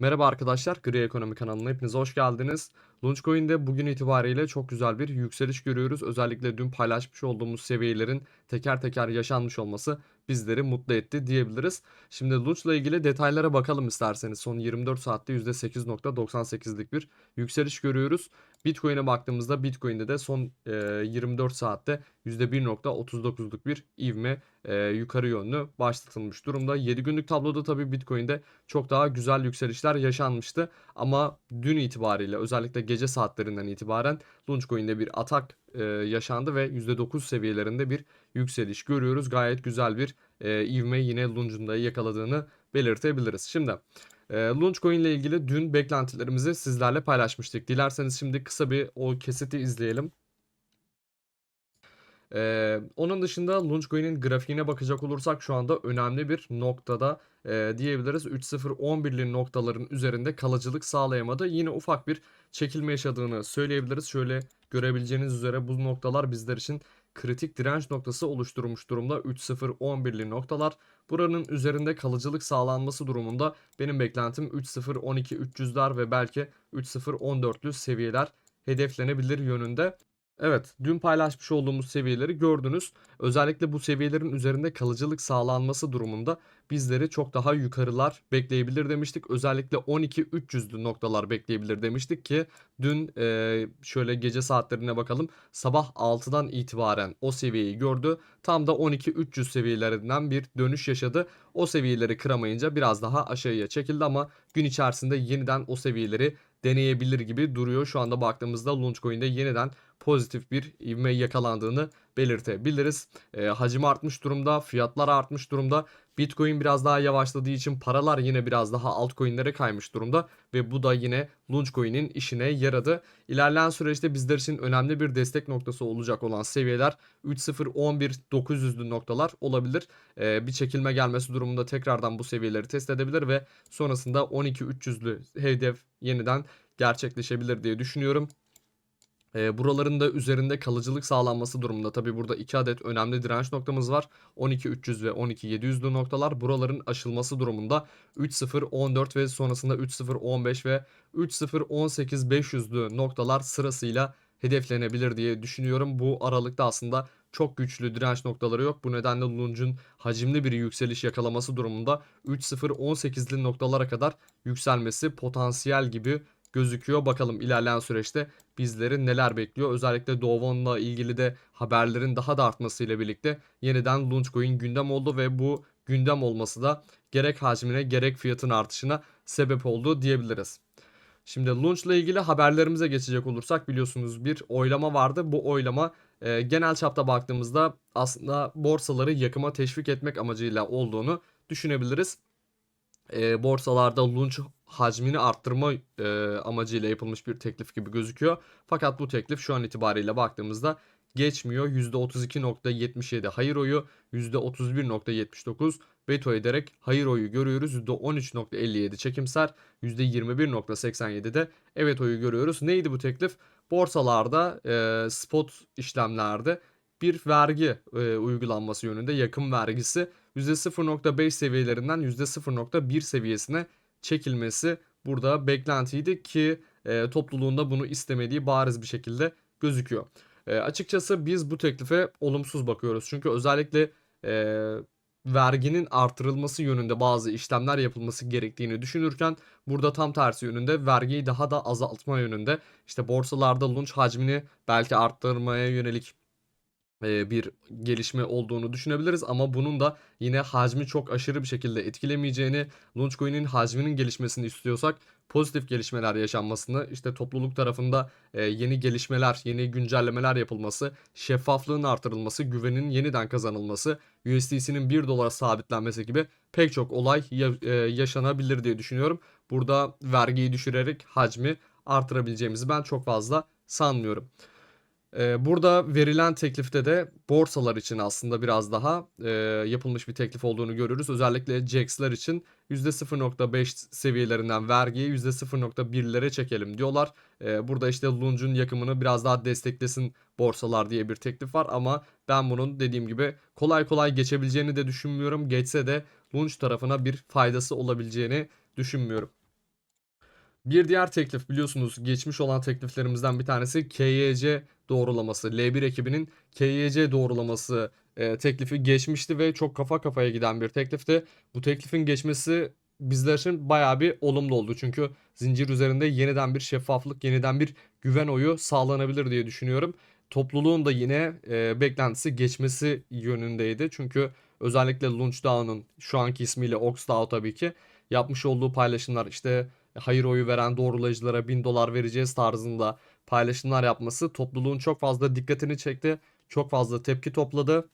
Merhaba arkadaşlar, Gri Ekonomi kanalına hepiniz hoş geldiniz. Launchcoin'de bugün itibariyle çok güzel bir yükseliş görüyoruz. Özellikle dün paylaşmış olduğumuz seviyelerin teker teker yaşanmış olması bizleri mutlu etti diyebiliriz. Şimdi Launch'la ilgili detaylara bakalım isterseniz. Son 24 saatte %8.98'lik bir yükseliş görüyoruz. Bitcoin'e baktığımızda Bitcoin'de de son e, 24 saatte %1.39'luk bir ivme e, yukarı yönlü başlatılmış durumda. 7 günlük tabloda tabii Bitcoin'de çok daha güzel yükselişler yaşanmıştı. Ama dün itibariyle özellikle gece saatlerinden itibaren Launchcoin'de bir atak e, yaşandı ve %9 seviyelerinde bir yükseliş görüyoruz. Gayet güzel bir e, ivme yine Launch'un da yakaladığını belirtebiliriz. Şimdi e, Launchcoin ile ilgili dün beklentilerimizi sizlerle paylaşmıştık. Dilerseniz şimdi kısa bir o kesiti izleyelim. Ee, onun dışında Launchcoin'in grafiğine bakacak olursak şu anda önemli bir noktada e, diyebiliriz. 3.0-11'li noktaların üzerinde kalıcılık sağlayamadı. Yine ufak bir çekilme yaşadığını söyleyebiliriz. Şöyle görebileceğiniz üzere bu noktalar bizler için kritik direnç noktası oluşturmuş durumda. 3.0-11'li noktalar. Buranın üzerinde kalıcılık sağlanması durumunda benim beklentim 3.0-12-300'ler ve belki 3.0-14'lü seviyeler hedeflenebilir yönünde. Evet, dün paylaşmış olduğumuz seviyeleri gördünüz. Özellikle bu seviyelerin üzerinde kalıcılık sağlanması durumunda bizleri çok daha yukarılar bekleyebilir demiştik. Özellikle 12-300'lü noktalar bekleyebilir demiştik ki dün e, şöyle gece saatlerine bakalım. Sabah 6'dan itibaren o seviyeyi gördü. Tam da 12-300 seviyelerinden bir dönüş yaşadı. O seviyeleri kıramayınca biraz daha aşağıya çekildi ama gün içerisinde yeniden o seviyeleri deneyebilir gibi duruyor. Şu anda baktığımızda Launchcoin'de yeniden pozitif bir ivme yakalandığını belirtebiliriz. E, hacim artmış durumda, fiyatlar artmış durumda. Bitcoin biraz daha yavaşladığı için paralar yine biraz daha altcoin'lere kaymış durumda ve bu da yine Launchcoin'in işine yaradı. İlerleyen süreçte bizler için önemli bir destek noktası olacak olan seviyeler 3.0-11-900'lü noktalar olabilir. Ee, bir çekilme gelmesi durumunda tekrardan bu seviyeleri test edebilir ve sonrasında 12.300'lü hedef yeniden gerçekleşebilir diye düşünüyorum. E, buraların da üzerinde kalıcılık sağlanması durumunda. Tabi burada 2 adet önemli direnç noktamız var. 12.300 ve 12.700'lü noktalar. Buraların aşılması durumunda 3.0.14 ve sonrasında 3.0.15 ve 3.0.18.500'lü noktalar sırasıyla hedeflenebilir diye düşünüyorum. Bu aralıkta aslında çok güçlü direnç noktaları yok. Bu nedenle Lunge'un hacimli bir yükseliş yakalaması durumunda 3.0.18'li noktalara kadar yükselmesi potansiyel gibi gözüküyor. Bakalım ilerleyen süreçte bizleri neler bekliyor. Özellikle Dovon'la ilgili de haberlerin daha da artmasıyla birlikte yeniden Launchcoin gündem oldu ve bu gündem olması da gerek hacmine gerek fiyatın artışına sebep oldu diyebiliriz. Şimdi Launch ile ilgili haberlerimize geçecek olursak biliyorsunuz bir oylama vardı. Bu oylama e, genel çapta baktığımızda aslında borsaları yakıma teşvik etmek amacıyla olduğunu düşünebiliriz e, borsalarda launch hacmini arttırma e, amacıyla yapılmış bir teklif gibi gözüküyor. Fakat bu teklif şu an itibariyle baktığımızda geçmiyor. %32.77 hayır oyu, %31.79 veto ederek hayır oyu görüyoruz. %13.57 çekimser, %21.87 de evet oyu görüyoruz. Neydi bu teklif? Borsalarda e, spot işlemlerde bir vergi e, uygulanması yönünde yakın vergisi %0.5 seviyelerinden %0.1 seviyesine çekilmesi burada beklentiydi ki e, topluluğunda bunu istemediği bariz bir şekilde gözüküyor. E, açıkçası biz bu teklife olumsuz bakıyoruz. Çünkü özellikle e, verginin artırılması yönünde bazı işlemler yapılması gerektiğini düşünürken burada tam tersi yönünde vergiyi daha da azaltma yönünde işte borsalarda lunch hacmini belki arttırmaya yönelik bir gelişme olduğunu düşünebiliriz ama bunun da yine hacmi çok aşırı bir şekilde etkilemeyeceğini, Launchcoin'in hacminin gelişmesini istiyorsak pozitif gelişmeler yaşanmasını, işte topluluk tarafında yeni gelişmeler, yeni güncellemeler yapılması, şeffaflığın artırılması, güvenin yeniden kazanılması, USDC'nin 1 dolara sabitlenmesi gibi pek çok olay yaşanabilir diye düşünüyorum. Burada vergiyi düşürerek hacmi artırabileceğimizi ben çok fazla sanmıyorum. Ee, burada verilen teklifte de borsalar için aslında biraz daha e, yapılmış bir teklif olduğunu görürüz. Özellikle JAX'lar için %0.5 seviyelerinden vergiyi %0.1'lere çekelim diyorlar. E, burada işte Lunge'un yakımını biraz daha desteklesin borsalar diye bir teklif var ama ben bunun dediğim gibi kolay kolay geçebileceğini de düşünmüyorum. Geçse de Lunge tarafına bir faydası olabileceğini düşünmüyorum. Bir diğer teklif biliyorsunuz geçmiş olan tekliflerimizden bir tanesi KYC doğrulaması. L1 ekibinin KYC doğrulaması e, teklifi geçmişti ve çok kafa kafaya giden bir teklifti. Bu teklifin geçmesi bizler için bayağı bir olumlu oldu. Çünkü zincir üzerinde yeniden bir şeffaflık, yeniden bir güven oyu sağlanabilir diye düşünüyorum. Topluluğun da yine e, beklentisi geçmesi yönündeydi. Çünkü özellikle Launchdown'un şu anki ismiyle Oxdown tabii ki yapmış olduğu paylaşımlar işte hayır oyu veren doğrulayıcılara 1000 dolar vereceğiz tarzında paylaşımlar yapması topluluğun çok fazla dikkatini çekti. Çok fazla tepki topladı.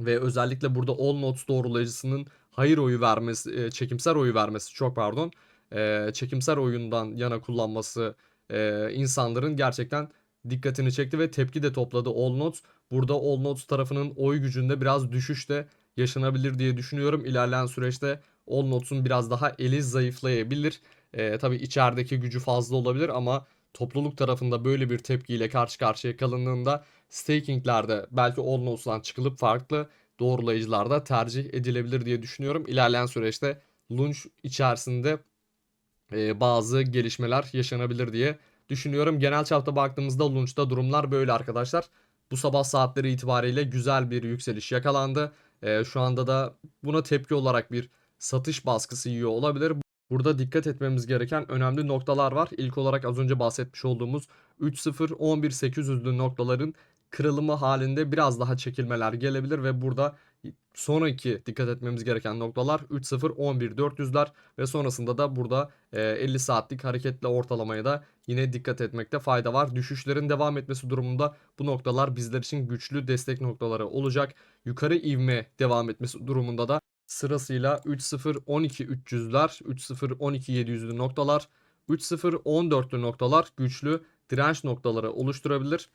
Ve özellikle burada All Notes doğrulayıcısının hayır oyu vermesi, e, çekimser oyu vermesi çok pardon, e, çekimser oyundan yana kullanması e, insanların gerçekten dikkatini çekti ve tepki de topladı All Notes. Burada All Notes tarafının oy gücünde biraz düşüş de yaşanabilir diye düşünüyorum. İlerleyen süreçte All Notes'un biraz daha eli zayıflayabilir. E, tabii içerideki gücü fazla olabilir ama topluluk tarafında böyle bir tepkiyle karşı karşıya kalındığında stakinglerde belki Notes'dan çıkılıp farklı doğrulayıcılarda tercih edilebilir diye düşünüyorum. İlerleyen süreçte Launch içerisinde e, bazı gelişmeler yaşanabilir diye düşünüyorum. Genel çapta baktığımızda Launch'ta durumlar böyle arkadaşlar. Bu sabah saatleri itibariyle güzel bir yükseliş yakalandı. E, şu anda da buna tepki olarak bir satış baskısı yiyor olabilir. Burada dikkat etmemiz gereken önemli noktalar var. İlk olarak az önce bahsetmiş olduğumuz 3.0-11.800'lü noktaların kırılımı halinde biraz daha çekilmeler gelebilir ve burada sonraki dikkat etmemiz gereken noktalar 3.0-11.400'ler ve sonrasında da burada e, 50 saatlik hareketli ortalamaya da yine dikkat etmekte fayda var. Düşüşlerin devam etmesi durumunda bu noktalar bizler için güçlü destek noktaları olacak. Yukarı ivme devam etmesi durumunda da sırasıyla 3.0-12.300'ler, 3.0-12.700'lü noktalar, 3.0-14'lü noktalar güçlü direnç noktaları oluşturabilir.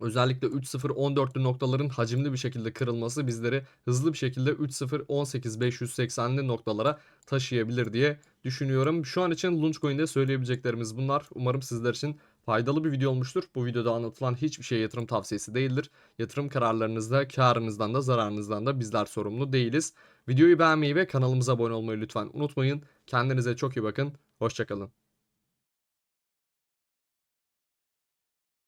Özellikle 3.0-14'lü noktaların hacimli bir şekilde kırılması bizleri hızlı bir şekilde 3.0-18.580'li noktalara taşıyabilir diye düşünüyorum. Şu an için Launchcoin'de söyleyebileceklerimiz bunlar. Umarım sizler için faydalı bir video olmuştur. Bu videoda anlatılan hiçbir şey yatırım tavsiyesi değildir. Yatırım kararlarınızda karınızdan da zararınızdan da bizler sorumlu değiliz. Videoyu beğenmeyi ve kanalımıza abone olmayı lütfen unutmayın. Kendinize çok iyi bakın. Hoşçakalın.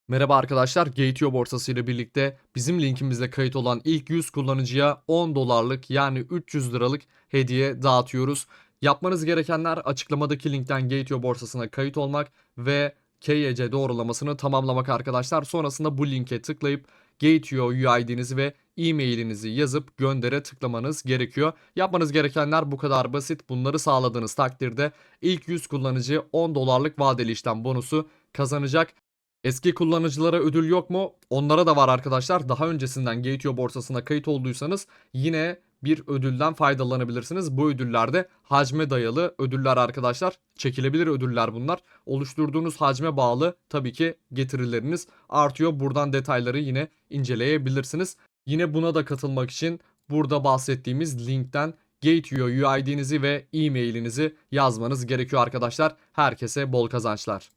Merhaba arkadaşlar, Gateo borsası ile birlikte bizim linkimizle kayıt olan ilk 100 kullanıcıya 10 dolarlık yani 300 liralık hediye dağıtıyoruz. Yapmanız gerekenler açıklamadaki linkten Gateo borsasına kayıt olmak ve KYC doğrulamasını tamamlamak arkadaşlar. Sonrasında bu linke tıklayıp Gateo UID'nizi ve e-mailinizi yazıp göndere tıklamanız gerekiyor. Yapmanız gerekenler bu kadar basit. Bunları sağladığınız takdirde ilk 100 kullanıcı 10 dolarlık vadeli işlem bonusu kazanacak. Eski kullanıcılara ödül yok mu? Onlara da var arkadaşlar. Daha öncesinden Gateo borsasına kayıt olduysanız yine bir ödülden faydalanabilirsiniz. Bu ödüllerde hacme dayalı ödüller arkadaşlar. Çekilebilir ödüller bunlar. Oluşturduğunuz hacme bağlı tabii ki getirileriniz artıyor. Buradan detayları yine inceleyebilirsiniz. Yine buna da katılmak için burada bahsettiğimiz linkten Gateo UID'nizi ve e-mailinizi yazmanız gerekiyor arkadaşlar. Herkese bol kazançlar.